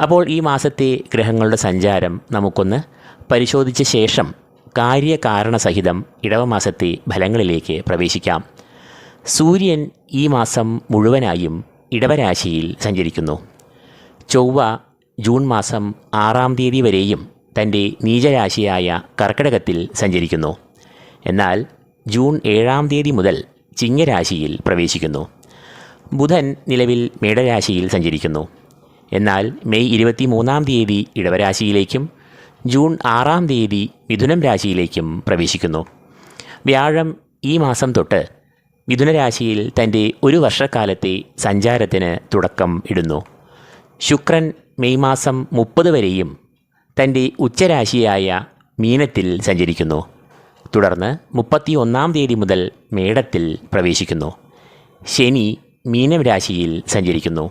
അപ്പോൾ ഈ മാസത്തെ ഗ്രഹങ്ങളുടെ സഞ്ചാരം നമുക്കൊന്ന് പരിശോധിച്ച ശേഷം കാര്യകാരണസഹിതം ഇടവമാസത്തെ ഫലങ്ങളിലേക്ക് പ്രവേശിക്കാം. സൂര്യൻ ഈ മാസം മുഴുവനായും ഇടവരാശിയിൽ സഞ്ചരിക്കുന്നു. ചൊവ്വ ജൂൺ മാസം ആറാം തീയതി വരെയും തന്റെ നീചരാശിയായ കർക്കിടകത്തിൽ സഞ്ചരിക്കുന്നു. എന്നാൽ ജൂൺ ഏഴാം തീയതി മുതൽ ചിങ്ങരാശിയിൽ പ്രവേശിക്കുന്നു. ബുധൻ നിലവിൽ മേടരാശിയിൽ സഞ്ചരിക്കുന്നു. എന്നാൽ മെയ് ഇരുപത്തി മൂന്നാം തീയതി ഇടവരാശിയിലേക്കും ജൂൺ ആറാം തീയതി മിഥുനം രാശിയിലേക്കും പ്രവേശിക്കുന്നു. വ്യാഴം ഈ മാസം തൊട്ട് മിഥുനരാശിയിൽ തന്റെ ഒരു വർഷക്കാലത്തെ സഞ്ചാരത്തിന് തുടക്കം ഇടുന്നു. ശുക്രൻ മെയ് മാസം മുപ്പത് വരെയും തന്റെ ഉച്ചരാശിയായ മീനത്തിൽ സഞ്ചരിക്കുന്നു. തുടർന്ന് മുപ്പത്തി ഒന്നാം തീയതി മുതൽ മേടത്തിൽ പ്രവേശിക്കുന്നു. ശനി മീനം രാശിയിൽ സഞ്ചരിക്കുന്നു.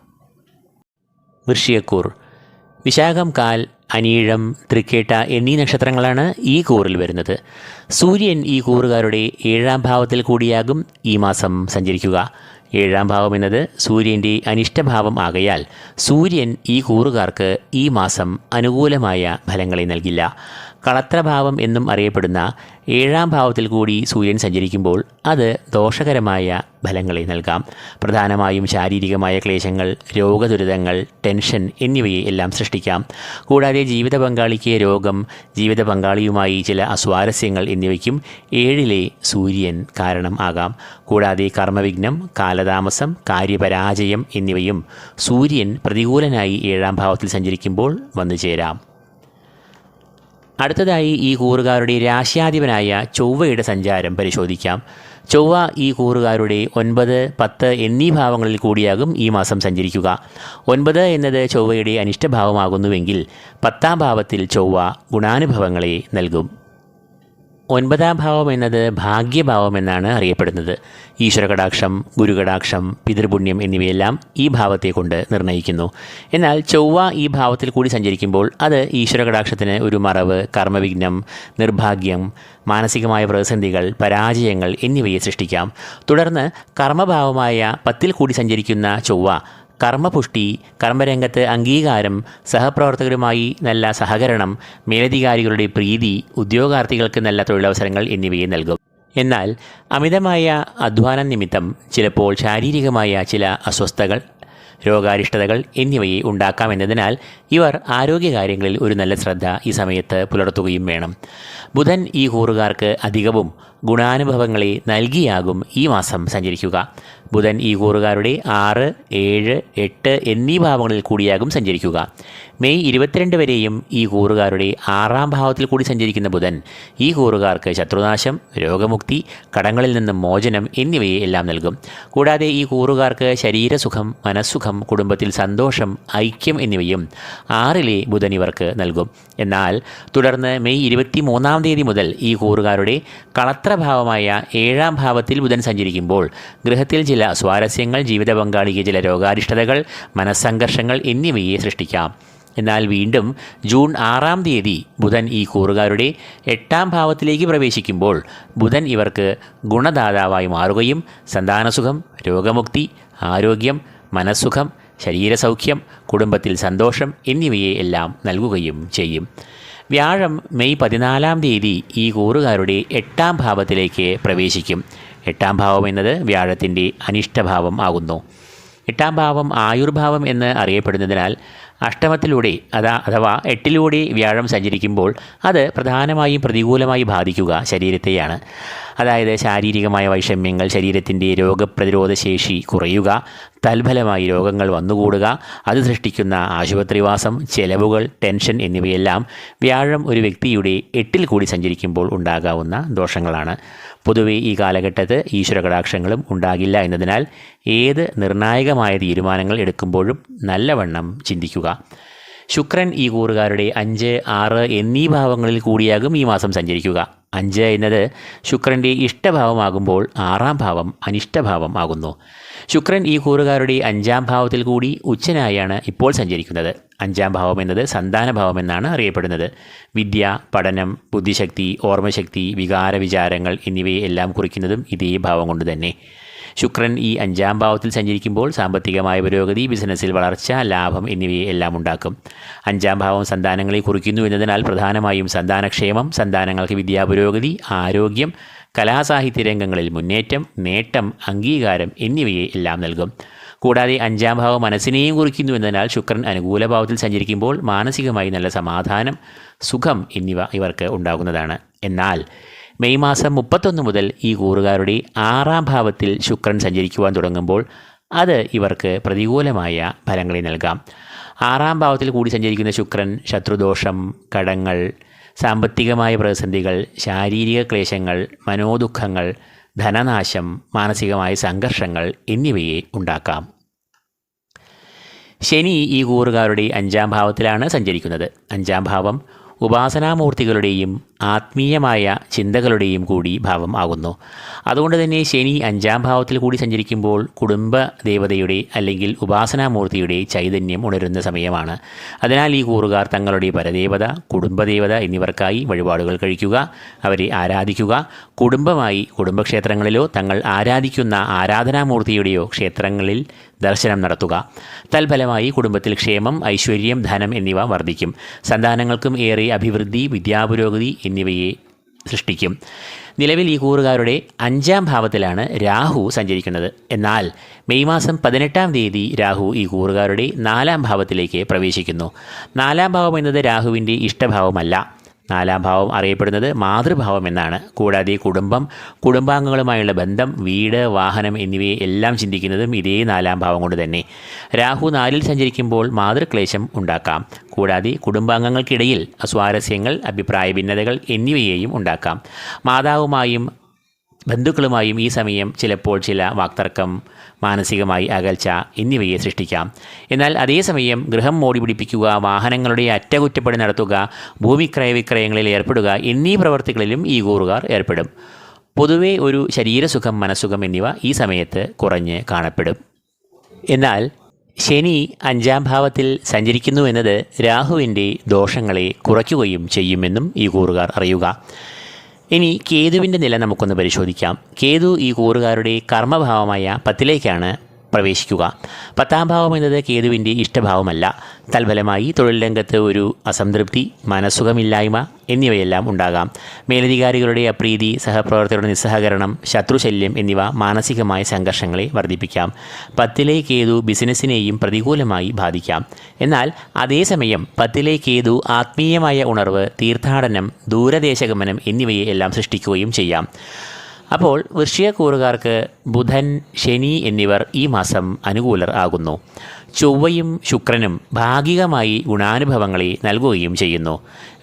വൃശ്യക്കൂർ വിശാഖം കാൽ അനീഴം തൃക്കേട്ട എന്നീ നക്ഷത്രങ്ങളാണ് ഈ കൂറിൽ വരുന്നത്. സൂര്യൻ ഈ കൂറുകാരുടെ ഏഴാം ഭാവത്തിൽ കൂടിയാകും ഈ മാസം സഞ്ചരിക്കുക. ഏഴാം ഭാവം എന്നത് സൂര്യന്റെ അനിഷ്ടഭാവം ആകയാൽ സൂര്യൻ ഈ കൂറുകാർക്ക് ഈ മാസം അനുകൂലമായ ഫലങ്ങളെ നൽകില്ല. കളത്രഭാവം എന്നും അറിയപ്പെടുന്ന ഏഴാം ഭാവത്തിൽ കൂടി സൂര്യൻ സഞ്ചരിക്കുമ്പോൾ അത് ദോഷകരമായ ഫലങ്ങളെ നൽകാം. പ്രധാനമായും ശാരീരികമായ ക്ലേശങ്ങൾ രോഗദുരിതങ്ങൾ ടെൻഷൻ എന്നിവയെ എല്ലാം സൃഷ്ടിക്കാം. കൂടാതെ ജീവിത പങ്കാളിക്ക് രോഗം ജീവിത പങ്കാളിയുമായി ചില അസ്വാരസ്യങ്ങൾ എന്നിവയ്ക്കും ഏഴിലെ സൂര്യൻ കാരണം ആകാം. കൂടാതെ കർമ്മവിഘ്നം കാലതാമസം കാര്യപരാജയം എന്നിവയും സൂര്യൻ പ്രതികൂലനായി ഏഴാം ഭാവത്തിൽ സഞ്ചരിക്കുമ്പോൾ വന്നു ചേരാം അടുത്തതായി ഈ കൂറുകാരുടെ രാശ്യാധിപനായ ചൊവ്വയുടെ സഞ്ചാരം പരിശോധിക്കാം. ചൊവ്വ ഈ കൂറുകാരുടെ ഒൻപത് പത്ത് എന്നീ ഭാവങ്ങളിൽ കൂടിയാകും ഈ മാസം സഞ്ചരിക്കുക. ഒൻപത് എന്നത് ചൊവ്വയുടെ അനിഷ്ടഭാവമാകുന്നുവെങ്കിൽ പത്താം ഭാവത്തിൽ ചൊവ്വ ഗുണാനുഭവങ്ങളെ നൽകും. ഒൻപതാം ഭാവം എന്നത് ഭാഗ്യഭാവം എന്നാണ് അറിയപ്പെടുന്നത്. ഈശ്വരകടാക്ഷം ഗുരുകടാക്ഷം പിതൃപുണ്യം എന്നിവയെല്ലാം ഈ ഭാവത്തെ കൊണ്ട് നിർണയിക്കുന്നു എന്നാൽ ചൊവ്വ ഈ ഭാവത്തിൽ കൂടി സഞ്ചരിക്കുമ്പോൾ അത് ഈശ്വരകടാക്ഷത്തിന് ഒരു മറവ് കർമ്മവിഘ്നം നിർഭാഗ്യം മാനസികമായ പ്രതിസന്ധികൾ പരാജയങ്ങൾ എന്നിവയെ സൃഷ്ടിക്കാം. തുടർന്ന് കർമ്മഭാവമായ പത്തിൽ കൂടി സഞ്ചരിക്കുന്ന ചൊവ്വ കർമ്മപുഷ്ടി കർമ്മരംഗത്ത് അംഗീകാരം സഹപ്രവർത്തകരുമായി നല്ല സഹകരണം മേലധികാരികളുടെ പ്രീതി ഉദ്യോഗാർത്ഥികൾക്ക് നല്ല തൊഴിലവസരങ്ങൾ എന്നിവയെ നൽകും. എന്നാൽ അമിതമായ അധ്വാനം നിമിത്തം ചിലപ്പോൾ ശാരീരികമായ ചില അസ്വസ്ഥതകൾ രോഗാരിഷ്ടതകൾ എന്നിവയെ ഉണ്ടാക്കാമെന്നതിനാൽ ഇവർ ആരോഗ്യകാര്യങ്ങളിൽ ഒരു നല്ല ശ്രദ്ധ ഈ സമയത്ത് പുലർത്തുകയും വേണം. ബുധൻ ഈ കൂറുകാർക്ക് അധികവും ഗുണാനുഭവങ്ങളെ നൽകിയാകും ഈ മാസം സഞ്ചരിക്കുക. ബുധൻ ഈ കൂറുകാരുടെ ആറ് ഏഴ് എട്ട് എന്നീ ഭാവങ്ങളിൽ കൂടിയാകും സഞ്ചരിക്കുക. മെയ് ഇരുപത്തിരണ്ട് വരെയും ഈ കൂറുകാരുടെ ആറാം ഭാവത്തിൽ കൂടി സഞ്ചരിക്കുന്ന ബുധൻ ഈ കൂറുകാർക്ക് ശത്രുനാശം രോഗമുക്തി കടങ്ങളിൽ നിന്നും മോചനം എന്നിവയെ എല്ലാം നൽകും. കൂടാതെ ഈ കൂറുകാർക്ക് ശരീരസുഖം മനസ്സുഖം കുടുംബത്തിൽ സന്തോഷം ഐക്യം എന്നിവയും ആറിലെ ബുധൻ ഇവർക്ക് നൽകും. എന്നാൽ തുടർന്ന് മെയ് ഇരുപത്തി മൂന്നാം തീയതി മുതൽ ഈ കൂറുകാരുടെ കളത്രഭാവമായ ഏഴാം ഭാവത്തിൽ ബുധൻ സഞ്ചരിക്കുമ്പോൾ ഗൃഹത്തിൽ ചില സ്വാരസ്യങ്ങൾ ജീവിത പങ്കാളിക്ക് ചില രോഗാരിഷ്ടതകൾ മനസ്സംഘർഷങ്ങൾ എന്നിവയെ സൃഷ്ടിക്കാം. എന്നാൽ വീണ്ടും ജൂൺ ആറാം തീയതി ബുധൻ ഈ കൂറുകാരുടെ എട്ടാം ഭാവത്തിലേക്ക് പ്രവേശിക്കുമ്പോൾ ബുധൻ ഇവർക്ക് ഗുണദാതാവായി മാറുകയും സന്താനസുഖം രോഗമുക്തി ആരോഗ്യം മനസ്സുഖം ശരീരസൗഖ്യം കുടുംബത്തിൽ സന്തോഷം എന്നിവയെ എല്ലാം നൽകുകയും ചെയ്യും. വ്യാഴം മെയ് പതിനാലാം തീയതി ഈ കൂറുകാരുടെ എട്ടാം ഭാവത്തിലേക്ക് പ്രവേശിക്കും. എട്ടാം ഭാവം എന്നത് വ്യാഴത്തിന്റെ അനിഷ്ടഭാവം ആകുന്നു. എട്ടാം ഭാവം ആയുർഭാവം എന്ന് അറിയപ്പെടുന്നതിനാൽ അഷ്ടമത്തിലൂടെ അതാ അഥവാ എട്ടിലൂടെ വ്യാഴം സഞ്ചരിക്കുമ്പോൾ അത് പ്രധാനമായും പ്രതികൂലമായി ബാധിക്കുക ശരീരത്തെയാണ്. അതായത് ശാരീരികമായ വൈഷമ്യങ്ങൾ ശരീരത്തിന്റെ രോഗപ്രതിരോധ ശേഷി കുറയുക തൽഫലമായി രോഗങ്ങൾ വന്നുകൂടുക അത് സൃഷ്ടിക്കുന്ന ആശുപത്രിവാസം ചെലവുകൾ ടെൻഷൻ എന്നിവയെല്ലാം വ്യാഴം ഒരു വ്യക്തിയുടെ എട്ടിൽ കൂടി സഞ്ചരിക്കുമ്പോൾ ഉണ്ടാകാവുന്ന ദോഷങ്ങളാണ്. പൊതുവെ ഈ കാലഘട്ടത്ത് ഈശ്വരകടാക്ഷങ്ങളും ഉണ്ടാകില്ല എന്നതിനാൽ ഏത് നിർണായകമായ തീരുമാനങ്ങൾ എടുക്കുമ്പോഴും നല്ലവണ്ണം ചിന്തിക്കുക. ശുക്രൻ ഈ കൂറുകാരുടെ അഞ്ച് ആറ് എന്നീ ഭാവങ്ങളിൽ കൂടിയാകും ഈ മാസം സഞ്ചരിക്കുക. അഞ്ച് എന്നത് ശുക്രന്റെ ഇഷ്ടഭാവമാകുമ്പോൾ ആറാം ഭാവം അനിഷ്ടഭാവം ആകുന്നു. ശുക്രൻ ഈ കൂറുകാരുടെ അഞ്ചാം ഭാവത്തിൽ കൂടി ഉച്ചനായാണ് ഇപ്പോൾ സഞ്ചരിക്കുന്നത്. അഞ്ചാം ഭാവം എന്നത് സന്താനഭാവം എന്നാണ് അറിയപ്പെടുന്നത്. വിദ്യ പഠനം ബുദ്ധിശക്തി ഓർമ്മശക്തി വികാര വിചാരങ്ങൾ എന്നിവയെ എല്ലാം കുറിക്കുന്നതും ഇതേ ഭാവം കൊണ്ട് തന്നെ. ശുക്രൻ ഈ അഞ്ചാം ഭാവത്തിൽ സഞ്ചരിക്കുമ്പോൾ സാമ്പത്തികമായ പുരോഗതി ബിസിനസ്സിൽ വളർച്ച ലാഭം എന്നിവയെ എല്ലാം ഉണ്ടാക്കും. അഞ്ചാം ഭാവം സന്താനങ്ങളെ കുറിക്കുന്നു എന്നതിനാൽ പ്രധാനമായും സന്താനക്ഷേമം സന്താനങ്ങൾക്ക് വിദ്യാപുരോഗതി ആരോഗ്യം കലാസാഹിത്യ രംഗങ്ങളിൽ മുന്നേറ്റം നേട്ടം അംഗീകാരം എന്നിവയെ എല്ലാം നൽകും. കൂടാതെ അഞ്ചാം ഭാവം മനസ്സിനെയും കുറിക്കുന്നു എന്നതിനാൽ ശുക്രൻ അനുകൂല ഭാവത്തിൽ സഞ്ചരിക്കുമ്പോൾ മാനസികമായി നല്ല സമാധാനം സുഖം എന്നിവ ഇവർക്ക് ഉണ്ടാകുന്നതാണ്. എന്നാൽ മെയ് മാസം മുപ്പത്തൊന്ന് മുതൽ ഈ കൂറുകാരുടെ ആറാം ഭാവത്തിൽ ശുക്രൻ സഞ്ചരിക്കുവാൻ തുടങ്ങുമ്പോൾ അത് ഇവർക്ക് പ്രതികൂലമായ ഫലങ്ങളെ നൽകാം. ആറാം ഭാവത്തിൽ കൂടി സഞ്ചരിക്കുന്ന ശുക്രൻ ശത്രുദോഷം കടങ്ങൾ സാമ്പത്തികമായ പ്രതിസന്ധികൾ ശാരീരിക ക്ലേശങ്ങൾ മനോദുഃഖങ്ങൾ ധനനാശം മാനസികമായ സംഘർഷങ്ങൾ എന്നിവയെ ഉണ്ടാക്കാം. ശനി ഈ കൂറുകാരുടെ അഞ്ചാം ഭാവത്തിലാണ് സഞ്ചരിക്കുന്നത്. അഞ്ചാം ഭാവം ഉപാസനാമൂർത്തികളുടെയും ആത്മീയമായ ചിന്തകളുടെയും കൂടി ഭാവം ആകുന്നു. അതുകൊണ്ട് തന്നെ ശനി അഞ്ചാം ഭാവത്തിൽ കൂടി സഞ്ചരിക്കുമ്പോൾ കുടുംബ ദേവതയുടെ അല്ലെങ്കിൽ ഉപാസനാമൂർത്തിയുടെ ചൈതന്യം ഉണരുന്ന സമയമാണ്. അതിനാൽ ഈ കൂറുകാർ തങ്ങളുടെ പരദേവത കുടുംബദേവത എന്നിവർക്കായി വഴിപാടുകൾ കഴിക്കുക അവരെ ആരാധിക്കുക. കുടുംബമായി കുടുംബക്ഷേത്രങ്ങളിലോ തങ്ങൾ ആരാധിക്കുന്ന ആരാധനാമൂർത്തിയുടെയോ ക്ഷേത്രങ്ങളിൽ ദർശനം നടത്തുക. തൽഫലമായി കുടുംബത്തിൽ ക്ഷേമം ഐശ്വര്യം ധനം എന്നിവ വർദ്ധിക്കും. സന്താനങ്ങൾക്കും ഏറെ അഭിവൃദ്ധി വിദ്യാപുരോഗതി എന്നിവയെ സൃഷ്ടിക്കും. നിലവിൽ ഈ കൂറുകാരുടെ അഞ്ചാം ഭാവത്തിലാണ് രാഹു സഞ്ചരിക്കുന്നത്. എന്നാൽ മെയ് മാസം പതിനെട്ടാം തീയതി രാഹു ഈ കൂറുകാരുടെ നാലാം ഭാവത്തിലേക്ക് പ്രവേശിക്കുന്നു. നാലാം ഭാവം എന്നത് രാഹുവിന്റെ ഇഷ്ടഭാവമല്ല. നാലാം ഭാവം അറിയപ്പെടുന്നത് മാതൃഭാവം എന്നാണ്. കൂടാതെ കുടുംബം കുടുംബാംഗങ്ങളുമായുള്ള ബന്ധം വീട് വാഹനം എന്നിവയെ എല്ലാം ചിന്തിക്കുന്നതും ഇതേ നാലാം ഭാവം കൊണ്ട് തന്നെ. രാഹു നാലിൽ സഞ്ചരിക്കുമ്പോൾ മാതൃക്ലേശം ഉണ്ടാക്കാം. കൂടാതെ കുടുംബാംഗങ്ങൾക്കിടയിൽ സ്വാരസ്യങ്ങൾ അഭിപ്രായ ഭിന്നതകൾ എന്നിവയെയും ഉണ്ടാക്കാം. മാതാവുമായും ബന്ധുക്കളുമായും ഈ സമയം ചിലപ്പോൾ ചില വാക്തർക്കം മാനസികമായി അകൽച്ച എന്നിവയെ സൃഷ്ടിക്കാം. എന്നാൽ അതേസമയം ഗൃഹം മോടി പിടിപ്പിക്കുക വാഹനങ്ങളുടെ അറ്റകുറ്റപ്പണി നടത്തുക ഭൂമി ക്രയവിക്രയങ്ങളിൽ ഏർപ്പെടുക എന്നീ പ്രവർത്തികളിലും ഈ കൂറുകാർ ഏർപ്പെടും. പൊതുവെ ഒരു ശരീരസുഖം മനസ്സുഖം എന്നിവ ഈ സമയത്ത് കുറഞ്ഞ് കാണപ്പെടും. എന്നാൽ ശനി അഞ്ചാം ഭാവത്തിൽ സഞ്ചരിക്കുന്നു എന്നത് രാഹുവിന്റെ ദോഷങ്ങളെ കുറയ്ക്കുകയും ചെയ്യുമെന്നും ഈ കൂറുകാർ അറിയുക. ഇനി കേതുവിന്റെ നില നമുക്കൊന്ന് പരിശോധിക്കാം. കേതു ഈ കൂറുകാരുടെ കർമ്മഭാവമായ പത്തിലേക്കാണ് പ്രവേശിക്കുക. പത്താം ഭാവം എന്നത് കേതുവിന്റെ ഇഷ്ടഭാവമല്ല. തൽഫലമായി തൊഴിൽ രംഗത്ത് ഒരു അസംതൃപ്തി മനസുഖമില്ലായ്മ എന്നിവയെല്ലാം ഉണ്ടാകാം. മേലധികാരികളുടെ അപ്രീതി സഹപ്രവർത്തകരുടെ നിസ്സഹകരണം ശത്രുശല്യം എന്നിവ മാനസികമായ സംഘർഷങ്ങളെ വർദ്ധിപ്പിക്കാം. പത്തിലെ കേതു ബിസിനസ്സിനെയും പ്രതികൂലമായി ബാധിക്കാം. എന്നാൽ അതേസമയം പത്തിലെ കേതു ആത്മീയമായ ഉണർവ് തീർത്ഥാടനം ദൂരദേശഗമനം എന്നിവയെ എല്ലാം സൃഷ്ടിക്കുകയും ചെയ്യാം. അപ്പോൾ വൃശ്ചികക്കൂറുകാർക്ക് ബുധൻ ശനി എന്നിവർ ഈ മാസം അനുകൂലർ ആകുന്നു ചൊവ്വയും ശുക്രനും ഭാഗികമായി ഗുണാനുഭവങ്ങളെ നൽകുകയും ചെയ്യുന്നു.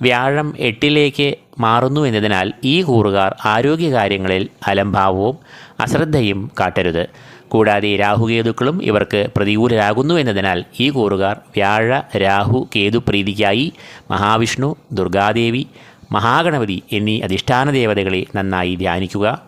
വ്യാഴം എട്ടിലേക്ക് മാറുന്നു എന്നതിനാൽ ഈ കൂറുകാർ ആരോഗ്യകാര്യങ്ങളിൽ അലംഭാവവും അശ്രദ്ധയും കാട്ടരുത്. കൂടാതെ രാഹുകേതുക്കളും ഇവർക്ക് പ്രതികൂലരാകുന്നു എന്നതിനാൽ ഈ കൂറുകാർ വ്യാഴ രാഹു കേതു പ്രീതിക്കായി മഹാവിഷ്ണു ദുർഗാദേവി മഹാഗണപതി എന്നീ അധിഷ്ഠാന ദേവതകളെ നന്നായി ധ്യാനിക്കുക.